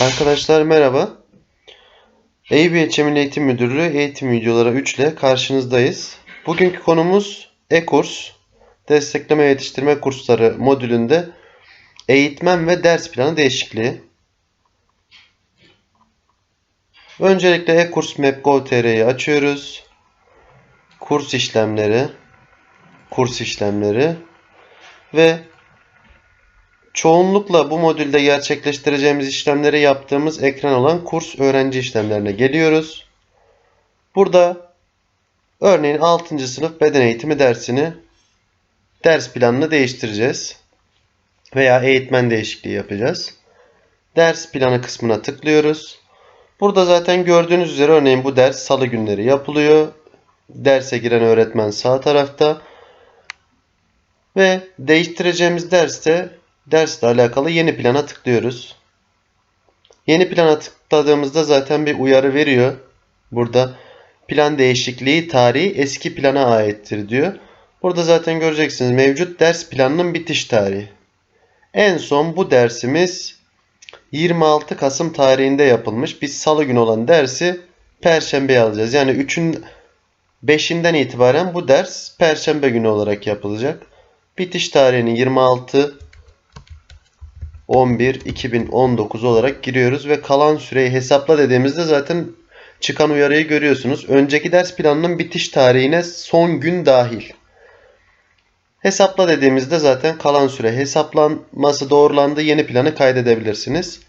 Arkadaşlar merhaba. EYB Milli Eğitim Müdürlüğü eğitim videoları 3 ile karşınızdayız. Bugünkü konumuz e-kurs, destekleme yetiştirme kursları modülünde eğitmen ve ders planı değişikliği. Öncelikle e-kurs map.gov.tr'yi açıyoruz. Kurs işlemleri, kurs işlemleri ve Çoğunlukla bu modülde gerçekleştireceğimiz işlemleri yaptığımız ekran olan kurs öğrenci işlemlerine geliyoruz. Burada örneğin 6. sınıf beden eğitimi dersini ders planını değiştireceğiz. Veya eğitmen değişikliği yapacağız. Ders planı kısmına tıklıyoruz. Burada zaten gördüğünüz üzere örneğin bu ders salı günleri yapılıyor. Derse giren öğretmen sağ tarafta. Ve değiştireceğimiz derste dersle alakalı yeni plana tıklıyoruz. Yeni plana tıkladığımızda zaten bir uyarı veriyor. Burada plan değişikliği tarihi eski plana aittir diyor. Burada zaten göreceksiniz mevcut ders planının bitiş tarihi. En son bu dersimiz 26 Kasım tarihinde yapılmış. Biz salı günü olan dersi perşembe alacağız. Yani 3'ün 5'inden itibaren bu ders perşembe günü olarak yapılacak. Bitiş tarihinin 26 11-2019 olarak giriyoruz ve kalan süreyi hesapla dediğimizde zaten çıkan uyarıyı görüyorsunuz. Önceki ders planının bitiş tarihine son gün dahil. Hesapla dediğimizde zaten kalan süre hesaplanması doğrulandı. Yeni planı kaydedebilirsiniz.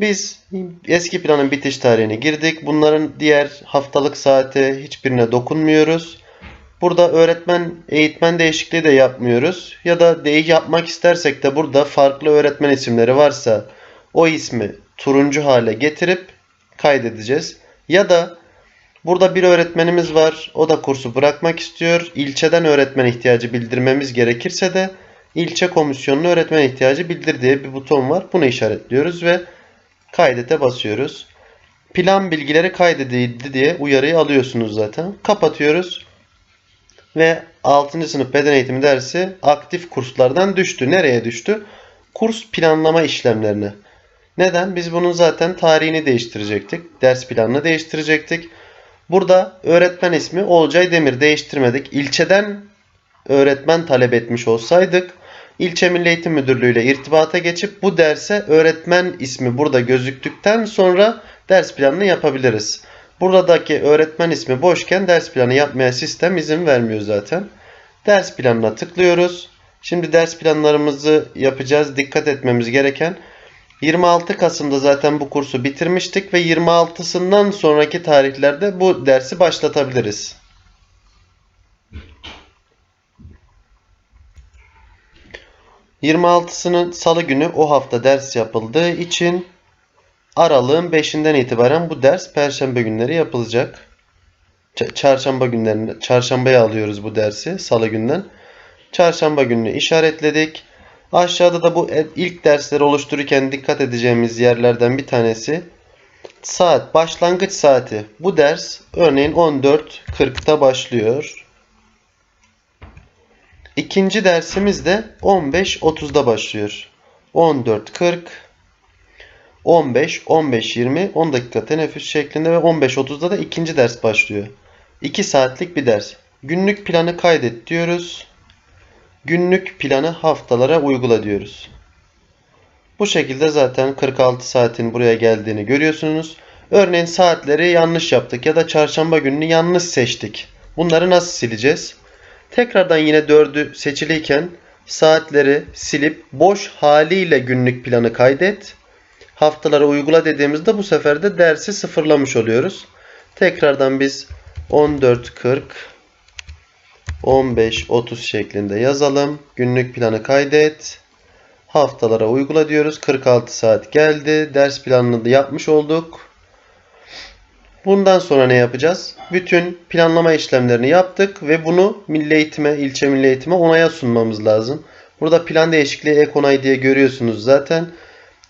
Biz eski planın bitiş tarihine girdik. Bunların diğer haftalık saate hiçbirine dokunmuyoruz. Burada öğretmen eğitmen değişikliği de yapmıyoruz. Ya da değiş yapmak istersek de burada farklı öğretmen isimleri varsa o ismi turuncu hale getirip kaydedeceğiz. Ya da burada bir öğretmenimiz var. O da kursu bırakmak istiyor. İlçeden öğretmen ihtiyacı bildirmemiz gerekirse de ilçe komisyonuna öğretmen ihtiyacı bildir diye bir buton var. Bunu işaretliyoruz ve kaydete basıyoruz. Plan bilgileri kaydedildi diye uyarıyı alıyorsunuz zaten. Kapatıyoruz ve 6. sınıf beden eğitimi dersi aktif kurslardan düştü. Nereye düştü? Kurs planlama işlemlerine. Neden? Biz bunun zaten tarihini değiştirecektik. Ders planını değiştirecektik. Burada öğretmen ismi Olcay Demir değiştirmedik. İlçeden öğretmen talep etmiş olsaydık ilçe Milli Eğitim Müdürlüğü ile irtibata geçip bu derse öğretmen ismi burada gözüktükten sonra ders planını yapabiliriz. Buradaki öğretmen ismi boşken ders planı yapmaya sistem izin vermiyor zaten. Ders planına tıklıyoruz. Şimdi ders planlarımızı yapacağız. Dikkat etmemiz gereken 26 Kasım'da zaten bu kursu bitirmiştik ve 26'sından sonraki tarihlerde bu dersi başlatabiliriz. ...26'sının salı günü o hafta ders yapıldığı için Aralığın 5'inden itibaren bu ders perşembe günleri yapılacak. Çarşamba günlerinde çarşambaya alıyoruz bu dersi salı günden. Çarşamba gününü işaretledik. Aşağıda da bu ilk dersleri oluştururken dikkat edeceğimiz yerlerden bir tanesi saat başlangıç saati. Bu ders örneğin 14.40'da başlıyor. İkinci dersimiz de 15.30'da başlıyor. 14.40 15, 15, 20, 10 dakika teneffüs şeklinde ve 15.30'da da ikinci ders başlıyor. 2 saatlik bir ders. Günlük planı kaydet diyoruz. Günlük planı haftalara uygula diyoruz. Bu şekilde zaten 46 saatin buraya geldiğini görüyorsunuz. Örneğin saatleri yanlış yaptık ya da çarşamba gününü yanlış seçtik. Bunları nasıl sileceğiz? Tekrardan yine 4'ü seçiliyken saatleri silip boş haliyle günlük planı kaydet haftalara uygula dediğimizde bu sefer de dersi sıfırlamış oluyoruz. Tekrardan biz 14.40 15.30 şeklinde yazalım. Günlük planı kaydet. Haftalara uygula diyoruz. 46 saat geldi. Ders planını da yapmış olduk. Bundan sonra ne yapacağız? Bütün planlama işlemlerini yaptık ve bunu milli eğitime, ilçe milli eğitime onaya sunmamız lazım. Burada plan değişikliği ek onay diye görüyorsunuz zaten.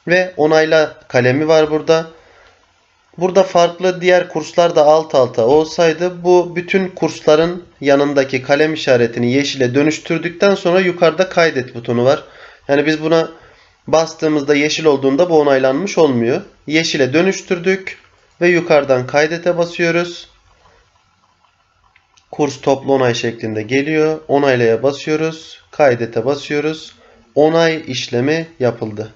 Ve onayla kalemi var burada. Burada farklı diğer kurslar da alt alta olsaydı bu bütün kursların yanındaki kalem işaretini yeşile dönüştürdükten sonra yukarıda kaydet butonu var. Yani biz buna Bastığımızda yeşil olduğunda bu onaylanmış olmuyor. Yeşile dönüştürdük ve yukarıdan kaydete basıyoruz. Kurs toplu onay şeklinde geliyor. Onaylaya basıyoruz. Kaydete basıyoruz. Onay işlemi yapıldı.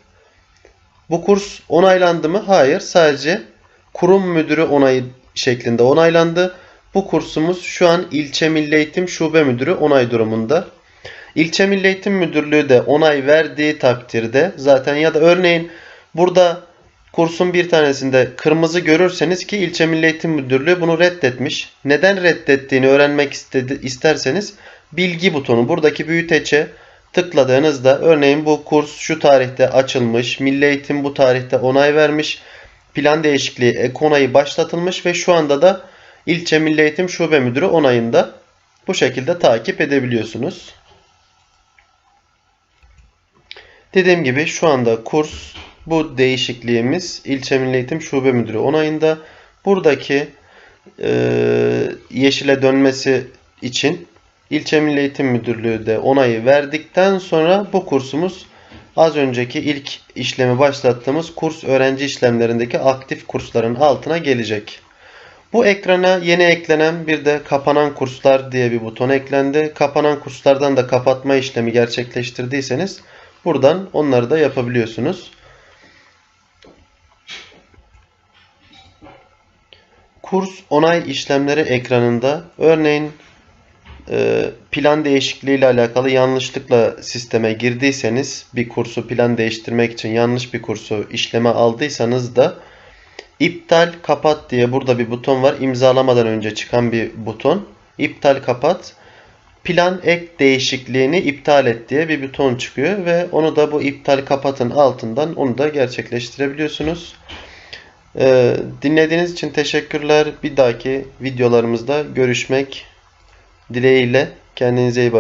Bu kurs onaylandı mı? Hayır. Sadece kurum müdürü onayı şeklinde onaylandı. Bu kursumuz şu an ilçe milli eğitim şube müdürü onay durumunda. İlçe Milli Eğitim Müdürlüğü de onay verdiği takdirde zaten ya da örneğin burada kursun bir tanesinde kırmızı görürseniz ki İlçe Milli Eğitim Müdürlüğü bunu reddetmiş. Neden reddettiğini öğrenmek istedi, isterseniz bilgi butonu buradaki büyüteçe tıkladığınızda örneğin bu kurs şu tarihte açılmış, Milli Eğitim bu tarihte onay vermiş, plan değişikliği ek onayı başlatılmış ve şu anda da İlçe Milli Eğitim Şube Müdürü onayında bu şekilde takip edebiliyorsunuz. Dediğim gibi şu anda kurs bu değişikliğimiz İlçe Milli Eğitim Şube Müdürü onayında. Buradaki e, yeşile dönmesi için İlçe Milli Eğitim Müdürlüğü de onayı verdikten sonra bu kursumuz az önceki ilk işlemi başlattığımız kurs öğrenci işlemlerindeki aktif kursların altına gelecek. Bu ekrana yeni eklenen bir de kapanan kurslar diye bir buton eklendi. Kapanan kurslardan da kapatma işlemi gerçekleştirdiyseniz buradan onları da yapabiliyorsunuz. Kurs onay işlemleri ekranında örneğin plan değişikliği ile alakalı yanlışlıkla sisteme girdiyseniz bir kursu plan değiştirmek için yanlış bir kursu işleme aldıysanız da iptal kapat diye burada bir buton var. İmzalamadan önce çıkan bir buton. İptal kapat. Plan ek değişikliğini iptal et diye bir buton çıkıyor ve onu da bu iptal kapatın altından onu da gerçekleştirebiliyorsunuz. Ee, dinlediğiniz için teşekkürler. Bir dahaki videolarımızda görüşmek dileğiyle. Kendinize iyi bakın.